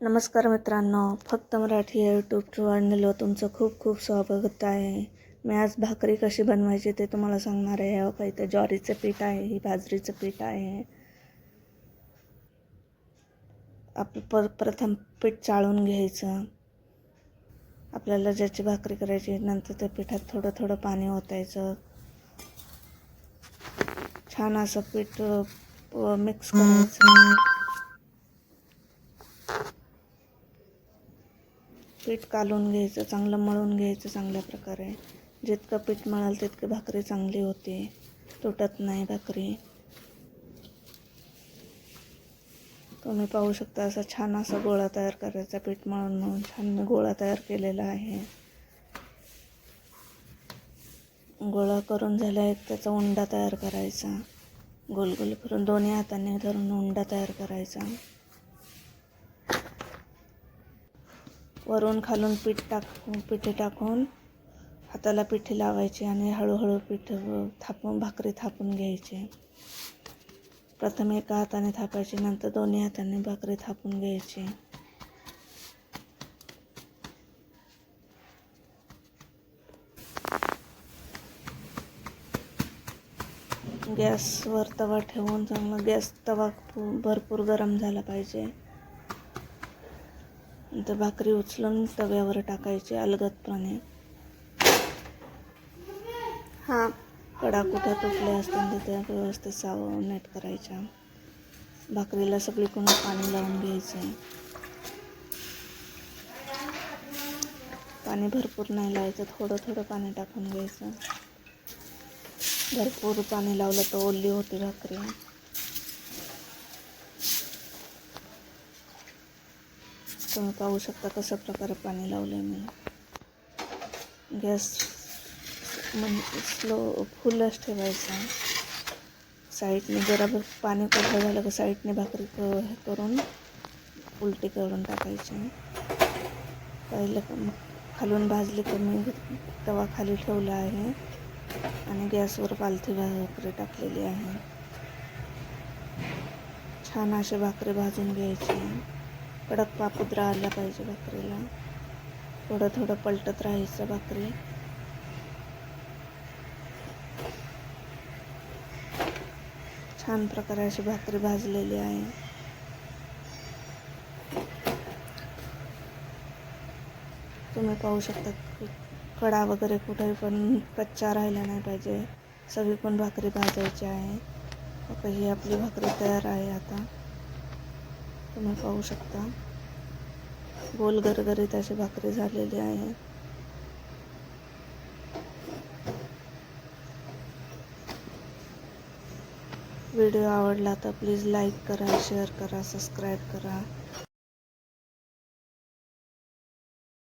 नमस्कार मित्रांनो फक्त मराठी या यूट्यूब चॅनलवर तुमचं खूप खूप स्वागत आहे. मी आज भाकरी कशी बनवायची ते तुम्हाला सांगणार आहे. हो इथं ज्वारीचं पीठ आहे ही बाजरीचं पीठ आहे. आपलं पर प्रथम पीठ चाळून घ्यायचं. आपल्याला ज्याची भाकरी करायची नंतर त्या पिठात थोडं थोडं पाणी ओतायचं. छान असं पीठ मिक्स करायचं. पीठ कालून घ्यायचं चांगलं मळून घ्यायचं चांगल्या प्रकारे. जितकं पीठ मळाल तितकी भाकरी चांगली होते. तुटत नाही भाकरी. तुम्ही पाहू शकता असा छान असा गोळा तयार करायचा पीठ मळून मळून. छान मी गोळा तयार केलेला आहे. गोळा करून झाला एक त्याचा उंडा तयार करायचा. गोल गोल करून दोन्ही हाताने धरून उंडा तयार करायचा. वरून खालून पीठ टाकून पिठी टाकून हाताला पिठी लावायची आणि हळूहळू पीठ थापून भाकरी थापून घ्यायची. प्रथम एका हाताने थापायची नंतर दोन्ही हाताने भाकरी थापून घ्यायची. गॅसवर तवा ठेवून चांगला गॅस तवा भरपूर गरम झाला पाहिजे. नंतर भाकरी उचलून तव्यावर टाकायची अलगदपणे. हा. कडा कुठं तुटले असतील तिथे व्यवस्थित साव नेट करायच्या. भाकरीला सगळीकडून पाणी लावून घ्यायचं. पाणी भरपूर नाही लावायचं थोडं थोडं पाणी टाकून घ्यायचं. भरपूर पाणी लावलं तर ओली होती भाकरी. तुम्ही पाहू शकता कशा प्रकारे पाणी लावलं आहे मी. गॅस म्हणजे स्लो फुलच ठेवायचा. साईडने जरा पाणी कोरडं झालं का साईडने भाकरी हे करून उलटी करून टाकायची. पहिलं का खालून भाजली तर मी तवा खाली ठेवला आहे. आणि गॅसवर पालथी भाकरी टाकलेली आहे. छान असे भाकरी भाजून घ्यायची. कडक पापुद्रा आला पाहिजे भाकरीला. थोडं थोडं पलटत राहायचं भाकरी. छान प्रकारे अशी भाकरी भाजलेली आहे. तुम्ही पाहू शकता कडा वगैरे कुठे पण कच्चा राहिला नाही पाहिजे. सगळी पण भाकरी भाजायची आहे. आता ही आपली भाकरी तयार आहे आता. तुम्ही पाहू शकता. गोल गरगरीत अशी भाकरी झालेली आहे. व्हिडिओ आवडला तर प्लीज लाईक करा शेअर करा सबस्क्राईब करा.